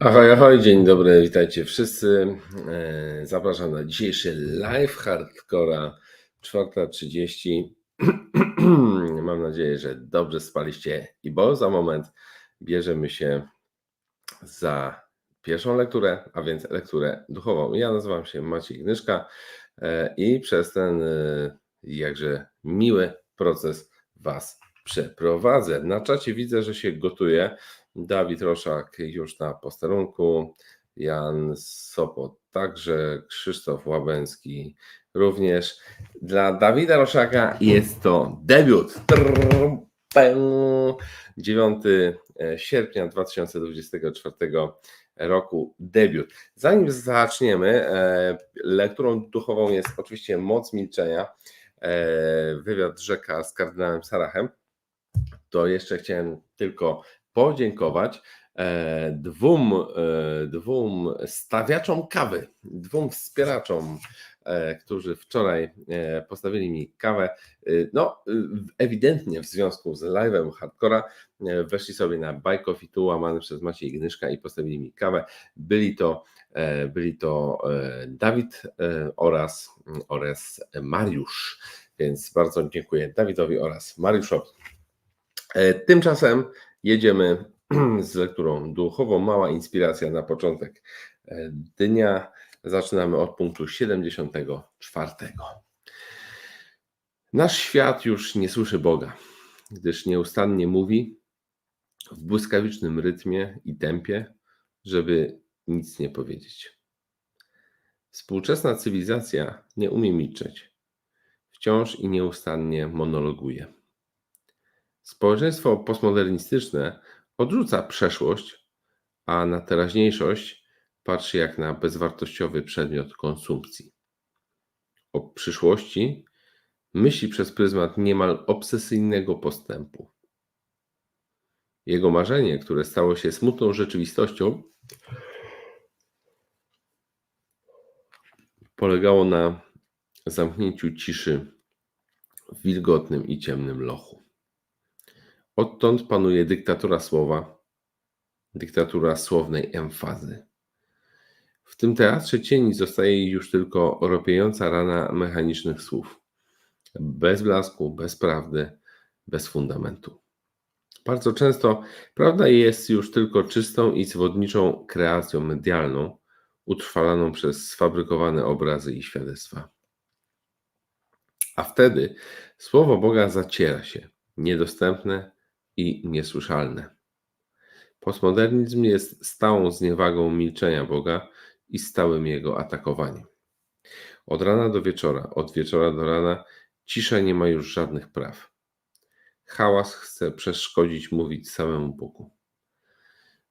Ahoj, ahoj, dzień dobry, witajcie wszyscy. E, Zapraszam na dzisiejszy live hardcora 4.30. Mam nadzieję, że dobrze spaliście i bo za moment bierzemy się za pierwszą lekturę, a więc lekturę duchową. Ja nazywam się Maciej Gnyszka e, i przez ten e, jakże miły proces Was przeprowadzę. Na czacie widzę, że się gotuje. Dawid Roszak już na posterunku, Jan Sopot także, Krzysztof Łabęcki również. Dla Dawida Roszaka jest to debiut. Trrr, pę. 9 sierpnia 2024 roku debiut. Zanim zaczniemy, e, lekturą duchową jest oczywiście Moc Milczenia, e, wywiad Rzeka z kardynałem Sarachem. To jeszcze chciałem tylko podziękować e, dwóm, e, dwóm stawiaczom kawy, dwóm wspieraczom, e, którzy wczoraj postawili mi kawę. No, ewidentnie w związku z live'em Hardcora weszli sobie na Coffee tu łamany przez Maciej Gnyszka i postawili mi kawę. Byli to, byli to Dawid oraz, oraz Mariusz. Więc bardzo dziękuję Dawidowi oraz Mariuszowi. Tymczasem jedziemy z lekturą duchową. Mała inspiracja na początek e, dnia. Zaczynamy od punktu 74. Nasz świat już nie słyszy Boga, gdyż nieustannie mówi w błyskawicznym rytmie i tempie, żeby nic nie powiedzieć. Współczesna cywilizacja nie umie milczeć. Wciąż i nieustannie monologuje. Społeczeństwo postmodernistyczne odrzuca przeszłość, a na teraźniejszość patrzy jak na bezwartościowy przedmiot konsumpcji. O przyszłości myśli przez pryzmat niemal obsesyjnego postępu. Jego marzenie, które stało się smutną rzeczywistością, polegało na zamknięciu ciszy w wilgotnym i ciemnym lochu. Odtąd panuje dyktatura słowa, dyktatura słownej emfazy. W tym teatrze cieni zostaje już tylko ropiejąca rana mechanicznych słów. Bez blasku, bez prawdy, bez fundamentu. Bardzo często prawda jest już tylko czystą i zwodniczą kreacją medialną, utrwalaną przez sfabrykowane obrazy i świadectwa. A wtedy słowo Boga zaciera się, niedostępne, i niesłyszalne. Postmodernizm jest stałą zniewagą milczenia Boga i stałym jego atakowaniem. Od rana do wieczora, od wieczora do rana, cisza nie ma już żadnych praw. Hałas chce przeszkodzić mówić samemu Bogu.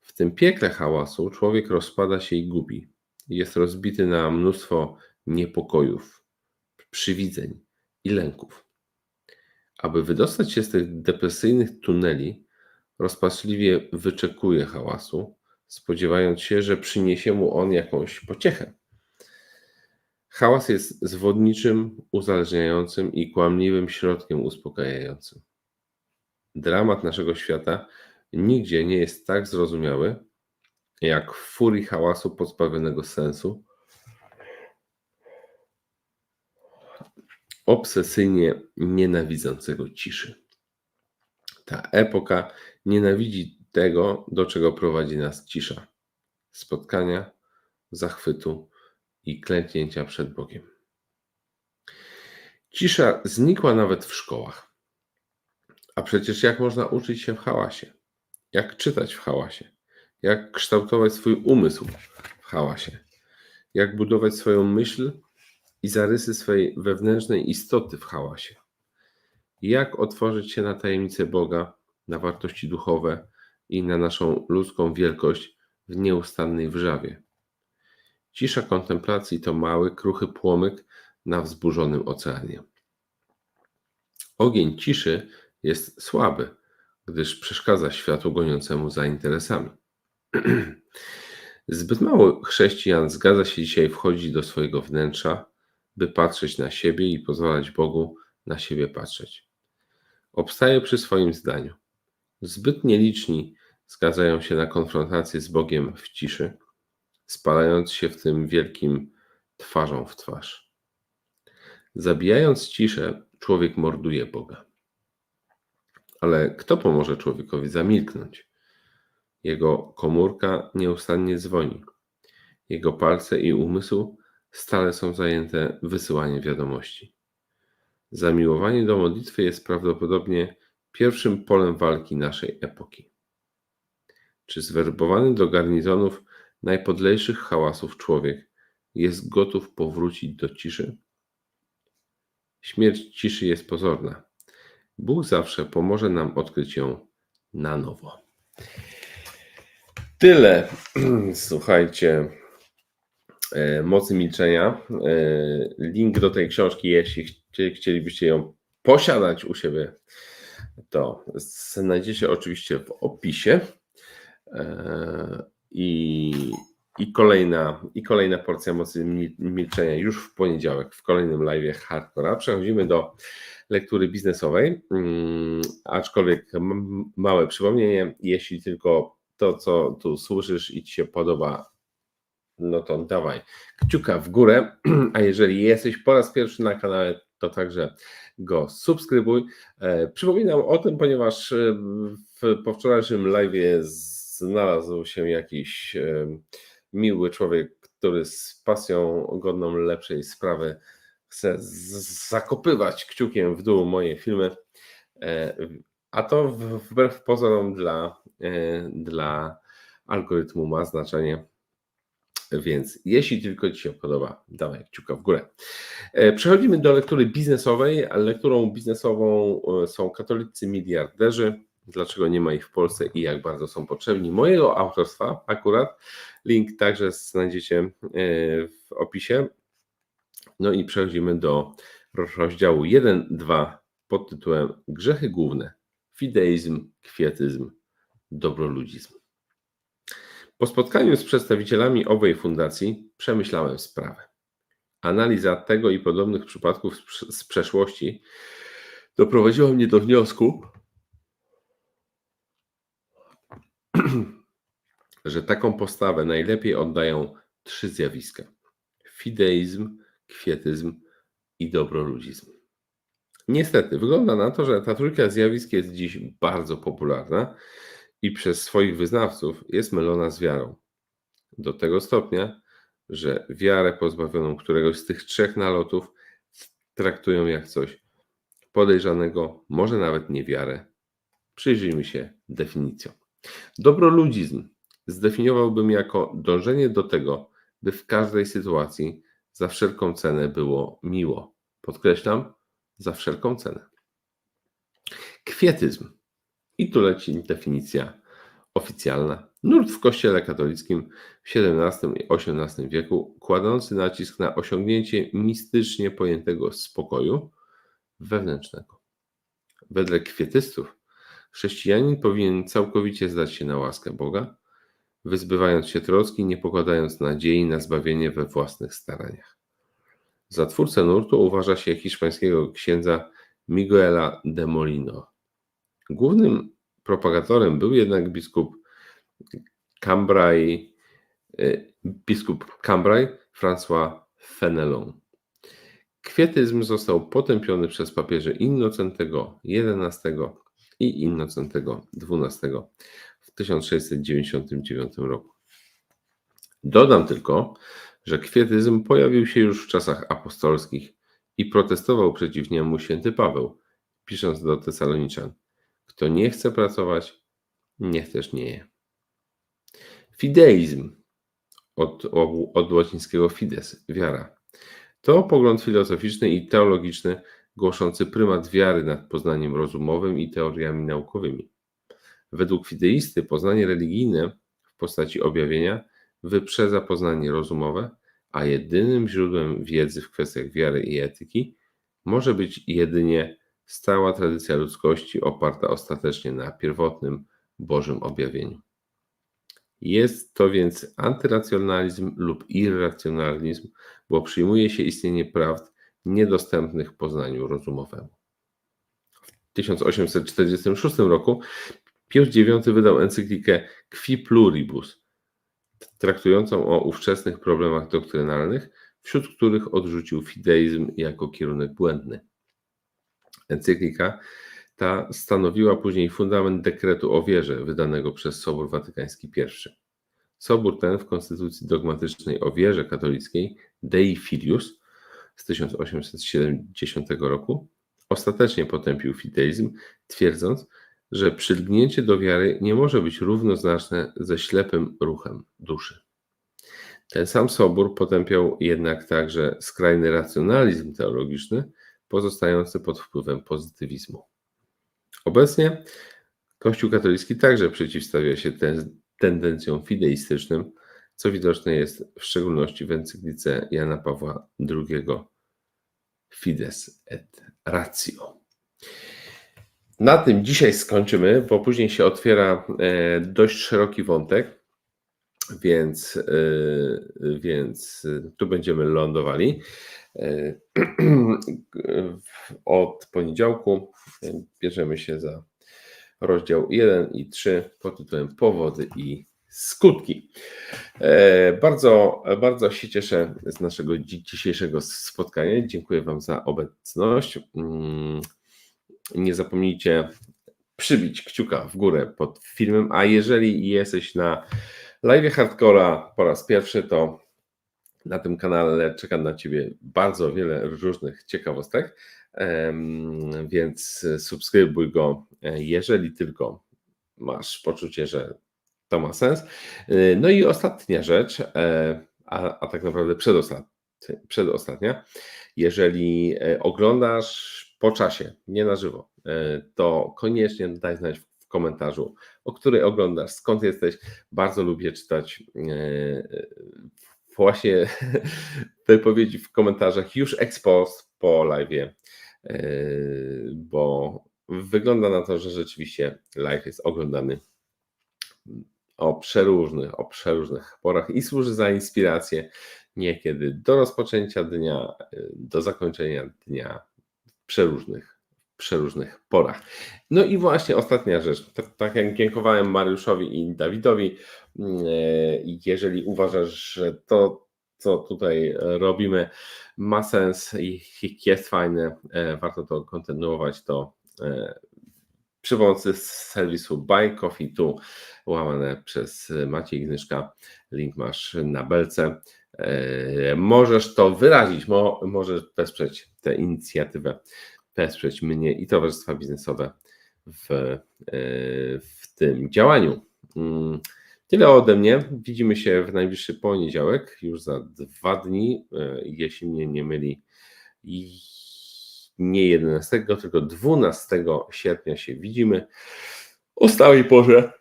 W tym piekle hałasu człowiek rozpada się i gubi. Jest rozbity na mnóstwo niepokojów, przywidzeń i lęków. Aby wydostać się z tych depresyjnych tuneli, rozpaczliwie wyczekuje hałasu, spodziewając się, że przyniesie mu on jakąś pociechę. Hałas jest zwodniczym, uzależniającym i kłamliwym środkiem uspokajającym. Dramat naszego świata nigdzie nie jest tak zrozumiały, jak w furii hałasu pozbawionego sensu, obsesyjnie nienawidzącego ciszy. Ta epoka nienawidzi tego, do czego prowadzi nas cisza spotkania, zachwytu i klęknięcia przed Bogiem. Cisza znikła nawet w szkołach. A przecież jak można uczyć się w hałasie? Jak czytać w hałasie? Jak kształtować swój umysł w hałasie? Jak budować swoją myśl i zarysy swojej wewnętrznej istoty w hałasie. Jak otworzyć się na tajemnicę Boga, na wartości duchowe i na naszą ludzką wielkość w nieustannej wrzawie. Cisza kontemplacji to mały, kruchy płomyk na wzburzonym oceanie. Ogień ciszy jest słaby, gdyż przeszkadza światu goniącemu za interesami. Zbyt mało chrześcijan zgadza się dzisiaj wchodzić do swojego wnętrza, by patrzeć na siebie i pozwalać Bogu na siebie patrzeć. Obstaje przy swoim zdaniu. Zbyt nieliczni zgadzają się na konfrontację z Bogiem w ciszy, spalając się w tym wielkim twarzą w twarz. Zabijając ciszę, człowiek morduje Boga. Ale kto pomoże człowiekowi zamilknąć? Jego komórka nieustannie dzwoni. Jego palce i umysł stale są zajęte wysyłaniem wiadomości. Zamiłowanie do modlitwy jest prawdopodobnie pierwszym polem walki naszej epoki. Czy zwerbowany do garnizonów najpodlejszych hałasów człowiek jest gotów powrócić do ciszy? Śmierć ciszy jest pozorna. Bóg zawsze pomoże nam odkryć ją na nowo. Tyle, słuchajcie, mocy milczenia. E, link do tej książki, jeśli chcielibyście ją posiadać u siebie, to znajdziecie oczywiście w opisie. E, I, i, kolejna, I kolejna porcja mocy milczenia już w poniedziałek, w kolejnym live hardcora. Przechodzimy do lektury biznesowej. Mm, aczkolwiek małe przypomnienie, jeśli tylko to, co tu słyszysz i ci się podoba, no to dawaj kciuka w górę. A jeżeli jesteś po raz pierwszy na kanale, to także go subskrybuj. E, przypominam o tym, ponieważ e, w, po wczorajszym live znalazł się jakiś e, miły człowiek, który z pasją godną lepszej sprawy chce zakopywać kciukiem w dół moje filmy, a to wbrew pozorom dla, dla algorytmu ma znaczenie więc jeśli tylko Ci się podoba, dawaj kciuka w górę. E, przechodzimy do lektury biznesowej. Lekturą biznesową e, są katolicy miliarderzy. Dlaczego nie ma ich w Polsce i jak bardzo są potrzebni? Mojego autorstwa akurat. Link także znajdziecie e, w opisie. No i przechodzimy do rozdziału 1-2 pod tytułem Grzechy główne. Fideizm, kwietyzm, dobroludzizm. Po spotkaniu z przedstawicielami owej fundacji przemyślałem sprawę. Analiza tego i podobnych przypadków z przeszłości doprowadziła mnie do wniosku, że taką postawę najlepiej oddają trzy zjawiska: fideizm, kwietyzm i dobroludzizm. Niestety, wygląda na to, że ta trójka zjawisk jest dziś bardzo popularna i przez swoich wyznawców jest mylona z wiarą. Do tego stopnia, że wiarę pozbawioną któregoś z tych trzech nalotów traktują jak coś podejrzanego, może nawet niewiarę. Przyjrzyjmy się definicjom. Dobroludzizm zdefiniowałbym jako dążenie do tego, by w każdej sytuacji za wszelką cenę było miło. Podkreślam, za wszelką cenę. Kwietyzm i tu leci definicja oficjalna. Nurt w Kościele katolickim w XVII i XVIII wieku kładący nacisk na osiągnięcie mistycznie pojętego spokoju wewnętrznego. Wedle kwietystów chrześcijanin powinien całkowicie zdać się na łaskę Boga, wyzbywając się troski, nie pokładając nadziei na zbawienie we własnych staraniach. Za twórcę nurtu uważa się hiszpańskiego księdza Miguela de Molino. Głównym propagatorem był jednak biskup Cambrai, y, biskup Cambrai François Fenelon. Kwietyzm został potępiony przez papieży Innocentego XI i Innocentego XII w 1699 roku. Dodam tylko, że kwietyzm pojawił się już w czasach apostolskich i protestował przeciw niemu święty Paweł, pisząc do Tesaloniczan. Kto nie chce pracować, niech też nie je. Fideizm od, od łacińskiego fides, wiara. To pogląd filozoficzny i teologiczny głoszący prymat wiary nad poznaniem rozumowym i teoriami naukowymi. Według fideisty poznanie religijne w postaci objawienia wyprzedza poznanie rozumowe, a jedynym źródłem wiedzy w kwestiach wiary i etyki może być jedynie stała tradycja ludzkości oparta ostatecznie na pierwotnym Bożym objawieniu. Jest to więc antyracjonalizm lub irracjonalizm, bo przyjmuje się istnienie prawd niedostępnych poznaniu rozumowemu. W 1846 roku Piotr IX wydał encyklikę Qui Pluribus, traktującą o ówczesnych problemach doktrynalnych, wśród których odrzucił fideizm jako kierunek błędny. Encyklika ta stanowiła później fundament dekretu o wierze wydanego przez Sobór Watykański I. Sobór ten w konstytucji dogmatycznej o wierze katolickiej Dei Filius z 1870 roku ostatecznie potępił fideizm, twierdząc, że przylgnięcie do wiary nie może być równoznaczne ze ślepym ruchem duszy. Ten sam Sobór potępiał jednak także skrajny racjonalizm teologiczny, pozostający pod wpływem pozytywizmu. Obecnie Kościół katolicki także przeciwstawia się ten, tendencjom fideistycznym, co widoczne jest w szczególności w encyklice Jana Pawła II Fides et Ratio. Na tym dzisiaj skończymy, bo później się otwiera e, dość szeroki wątek, więc, e, więc tu będziemy lądowali. E, od poniedziałku bierzemy się za rozdział 1 i 3 pod tytułem Powody i skutki. Bardzo, bardzo się cieszę z naszego dzisiejszego spotkania. Dziękuję Wam za obecność. Mm, nie zapomnijcie przybić kciuka w górę pod filmem, a jeżeli jesteś na live hardcora po raz pierwszy, to na tym kanale czeka na Ciebie bardzo wiele różnych ciekawostek, więc subskrybuj go, jeżeli tylko masz poczucie, że to ma sens. No i ostatnia rzecz, a, a tak naprawdę przedostatnia, przedostatnia, jeżeli oglądasz po czasie, nie na żywo, e, to koniecznie daj znać w komentarzu, o której oglądasz, skąd jesteś. Bardzo lubię czytać e, właśnie wypowiedzi w komentarzach już expos po live, e, bo wygląda na to, że rzeczywiście live jest oglądany o przeróżnych, o przeróżnych porach i służy za inspirację niekiedy do rozpoczęcia dnia, do zakończenia dnia, przeróżnych, przeróżnych porach. No i właśnie ostatnia rzecz. Tak, tak jak dziękowałem Mariuszowi i Dawidowi, mm, e, jeżeli uważasz, że to, co tutaj robimy, ma sens i jest fajne, e, warto to kontynuować, to e, przy pomocy serwisu Buy Coffee tu łamane przez Maciej Gnyszka. Link masz na belce. Możesz to wyrazić, możesz wesprzeć tę inicjatywę, wesprzeć mnie i towarzystwa biznesowe w, e, w tym działaniu. Mm, tyle ode mnie. Widzimy się w najbliższy poniedziałek, już za dwa dni, e, jeśli mnie nie myli. Nie 11, tylko 12 sierpnia się widzimy o stałej porze.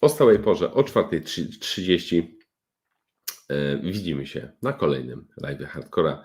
O stałej porze o 4.30 E, widzimy się na kolejnym live hardcora.